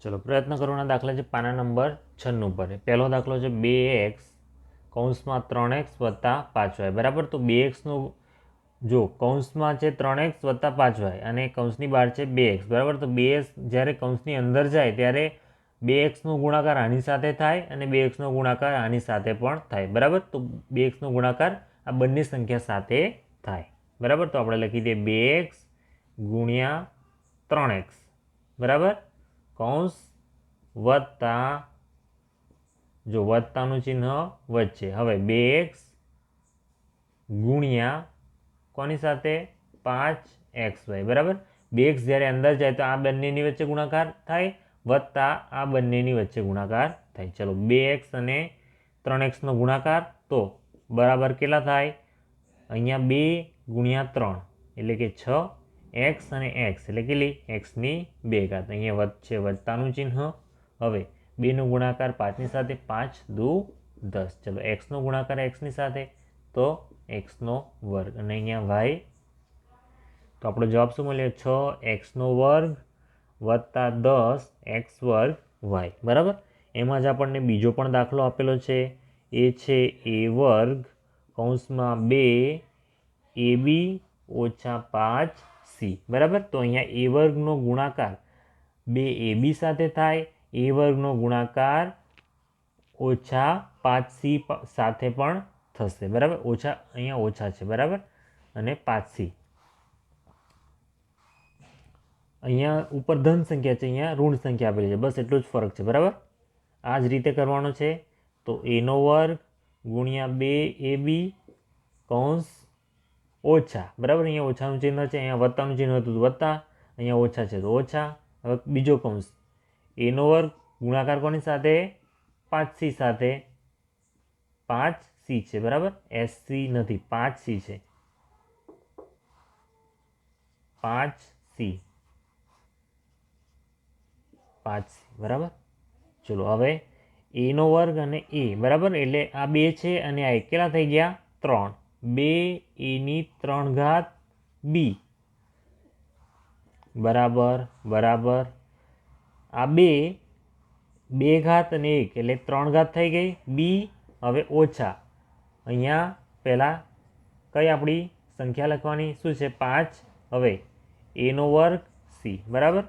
ચલો, પ્રયત્ન કરવાના દાખલા છે પાના નંબર છન્નું પર. પહેલો દાખલો છે બે એક્સ, કૌંસમાં ત્રણ એક્સ વત્તા પાંચ વાય. બરાબર? તો બે એક્સનું જો કૌંસમાં છે ત્રણ એક્સ વત્તા પાંચ વાય અને કૌંસની બહાર છે બે એક્સ. બરાબર? તો બે એક્સ જ્યારે કૌંસની અંદર જાય ત્યારે બે એક્સનો ગુણાકાર આની સાથે થાય અને બે એક્સનો ગુણાકાર આની સાથે પણ થાય. બરાબર? તો બે એક્સનો ગુણાકાર આ બંને સંખ્યા સાથે થાય. બરાબર? તો આપણે લખી દઈએ બે એક્સ ગુણ્યા ત્રણ એક્સ. બરાબર? કૌંસ વત્તા, જો વત્તાનું ચિહ્ન વચ્ચે હવે બે એક્સ ગુણ્યા કોની સાથે? પાંચ એક્સ વાય, બરાબર? બે એક્સ જ્યારે અંદર જાય તો આ બંનેની વચ્ચે ગુણાકાર થાય, વત્તા આ બંનેની વચ્ચે ગુણાકાર થાય. ચલો બે એક્સ અને ત્રણ એક્સનો ગુણાકાર તો બરાબર કેટલા થાય? અહીંયા બે ગુણ્યા ત્રણ, એટલે કે છ એક્સ અને એક્સ એટલે કેટલી? એક્સની બે ઘાત. અહીંયા વચ્ચે વત્તાનું ચિહ્ન. હવે બેનો ગુણાકાર પાંચની સાથે પાંચ દુ દસ. ચલો, એક્સનો ગુણાકાર એક્સની સાથે તો એક્સનો વર્ગ. અને અહીંયા વાય. તો આપણો જવાબ શું મળ્યો? છ. એક્સનો વર્ગ વત્તા દસ એક્સ વર્ગ વાય. બરાબર? એમાં જ આપણને બીજો પણ દાખલો આપેલો છે. એ છે એ વર્ગ કૌંસમાં બે એ બી ઓછા પાંચ સી, બરાબર? તો અહીંયા એ વર્ગનો ગુણાકાર બે એ બી સાથે થાય, એ વર્ગનો ગુણાકાર ઓછા પાંચ સી સાથે પણ થશે, બરાબર? ઓછા, અહીંયા ઓછા છે, બરાબર? અને પાંચ સી. અહીંયા ઉપર ધન સંખ્યા છે, અહીંયા ઋણ સંખ્યા આપેલી છે, બસ એટલો જ ફરક છે, બરાબર? આ જ રીતે કરવાનો છે, તો એનો વર્ગ ગુણ્યા બે એ બી કૌંસ ઓછા, બરાબર? અહીંયા ઓછાનું ચિહ્ન છે, અહીંયા વત્તાનું ચિહ્ન હતું વત્તા, અહીંયા ઓછા છે તો ઓછા. હવે બીજો કૌંસ. એનો વર્ગ ગુણાકાર કોની સાથે? પાંચ સી સાથે. પાંચ સી છે, બરાબર? એસ સી નથી, પાંચ સી છે. પાંચ સી પાંચ સી બરાબર? ચલો, હવે એનો વર્ગ અને એ બરાબર? એટલે આ બે છે અને આ એક કેટલા થઈ ગયા ત્રણ. બે, એની ત્રણ ઘાત બી. બરાબર બરાબર. આ બે બે ઘાત અને એક, એટલે ત્રણ ઘાત થઈ ગઈ. બી, હવે ઓછા. અહીંયા પહેલાં કઈ આપણી સંખ્યા લખવાની? શું છે? પાંચ. હવે એનો વર્ગ સી. બરાબર?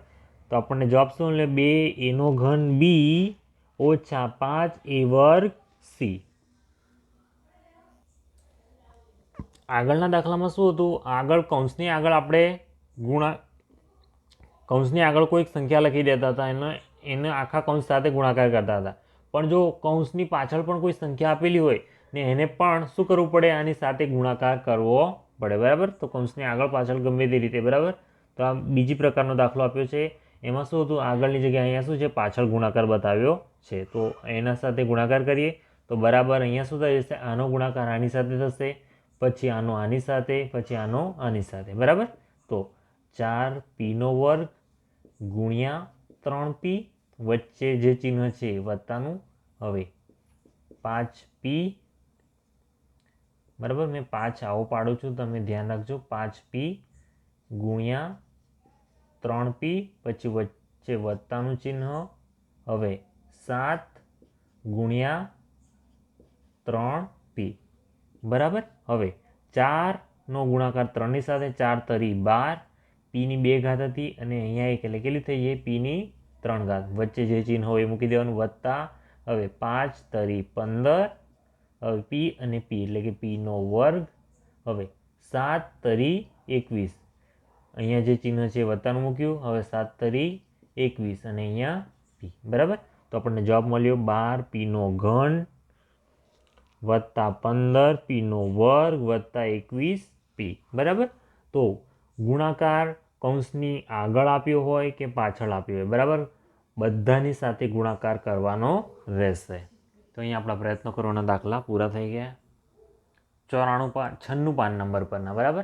તો આપણને જવાબ શું? એટલે બે, એનો ઘન બી, ઓછા પાંચ, એ વર્ગ સી. આગળના દાખલામાં શું હતું? આગળ કૌંસની આગળ આપણે ગુણા, કૌંસની આગળ કોઈક સંખ્યા લખી દેતા હતા, એને એને આખા કૌંસ સાથે ગુણાકાર કરતા હતા. પણ જો કૌંસની પાછળ પણ કોઈ સંખ્યા આપેલી હોય, ને એને પણ શું કરવું પડે? આની સાથે ગુણાકાર કરવો પડે, બરાબર? તો કૌંસની આગળ પાછળ ગમે તે રીતે, બરાબર? તો આ બીજી પ્રકારનો દાખલો આપ્યો છે. એમાં શું હતું? આગળની જગ્યાએ અહીંયા શું છે? પાછળ ગુણાકાર બતાવ્યો છે. તો એના સાથે ગુણાકાર કરીએ. તો બરાબર અહીંયા શું થઈ જશે? આનો ગુણાકાર આની સાથે થશે. પછી આનો આની સાથે, પછી આનો આની સાથે, બરાબર? તો ચાર પીનો વર્ગ ગુણ્યા ત્રણ પી વચ્ચે જે ચિહ્ન છે એ વત્તાનું હવે પાંચ પી, બરાબર? મેં પાંચ આવો પાડું છું, તમે ધ્યાન રાખજો. પાંચ પી ગુણ્યા ત્રણ પી પછી વચ્ચે વત્તાનું ચિહ્ન. હવે સાત ગુણ્યા ત્રણ પી. બરાબર? હવે ચારનો ગુણાકાર ત્રણની સાથે ચાર તરી બાર પીની બે ઘાત હતી અને અહીંયા એક એટલે કેટલી થઈ ગઈ? પીની ત્રણ ઘાત. વચ્ચે જે ચિહ્ન હોય એ મૂકી દેવાનું. વત્તા હવે પાંચ તરી પંદર, હવે પી અને પી એટલે કે પીનો વર્ગ, હવે સાત તરી એકવીસ. અહીંયા જે ચિહ્ન છે વત્તાનું મૂક્યું. હવે સાત તરી એકવીસ અને અહીંયા પી. બરાબર? તો આપણને જવાબ મળ્યો બાર પીનો ઘન વત્તા પંદર પીનો વર્ગ વત્તા એકવીસ પી, બરાબર? તો ગુણાકાર કૌંસની આગળ આપ્યો હોય કે પાછળ આપ્યો હોય, બરાબર? બધાની સાથે ગુણાકાર કરવાનો રહેશે. તો અહીં આપણા પ્રયત્નો કરવાના દાખલા પૂરા થઈ ગયા. ચોરાણું પાન છન્નું પાન નંબર પરના, બરાબર?